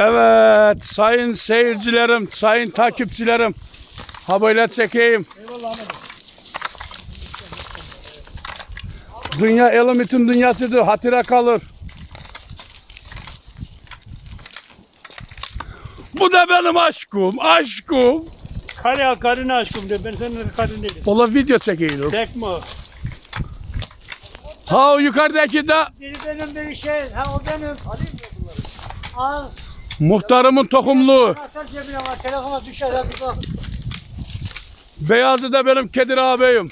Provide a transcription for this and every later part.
Evet sayın seyircilerim, sayın takipçilerim. Ha böyle çekeyim. Dünya Elimit'in dünyasıdır. Hatıra kalır. Bu da benim aşkım. Aşkım. Kare karını aşkım diyor. Ben senin karın değilim. Ola video çekiyorum. Çekme. Ha o yukarıdaki de Biri benim bir şey. Ha o benim. Alayım mı bunları? Al. Muhtarımın tohumluğu. Atar cebine var. Telefona düşer. Hadi bak. Beyazı da benim Kedir ağabeyim.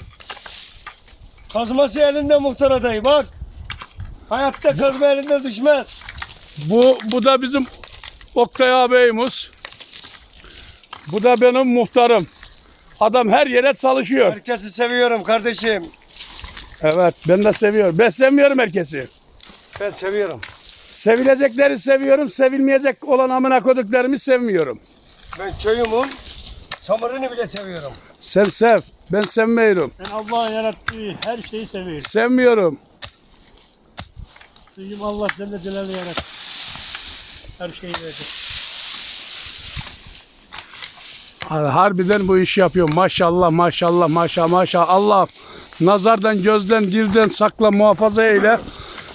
Kazması elinde muhtar adayı bak. Hayatta kazma elinde düşmez. Bu, bu da bizim Oktay ağabeyimiz. Bu da benim muhtarım. Adam her yere çalışıyor. Herkesi seviyorum kardeşim. Evet ben de seviyorum. Ben sevmiyorum herkesi. Ben seviyorum. Sevilecekleri seviyorum. Sevilmeyecek olan amına koduklarımı sevmiyorum. Ben köyümün samırını bile seviyorum. Sen sev. Ben sevmiyorum. Ben Allah'ın yarattığı her şeyi seviyorum. Sevmiyorum. Bizim Allah Celle Celaluhu yarattı. Her şeyi verdi. Harbiden bu işi yapıyor. Maşallah maşallah maşallah maşallah. Allah nazardan gözden dilden sakla muhafaza eyle.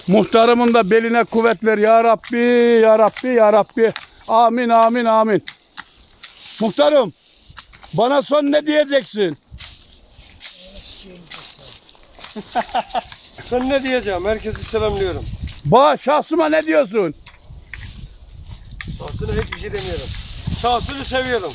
Muhtarımın da beline kuvvet ver ya Rabbi ya Rabbi ya Rabbi. Amin amin amin. Muhtarım bana son ne diyeceksin? Sen ne diyeceğim? Herkesi selamlıyorum. Ba şahsıma ne diyorsun? Aslında hiçbir şey demiyorum. Şahsını seviyorum.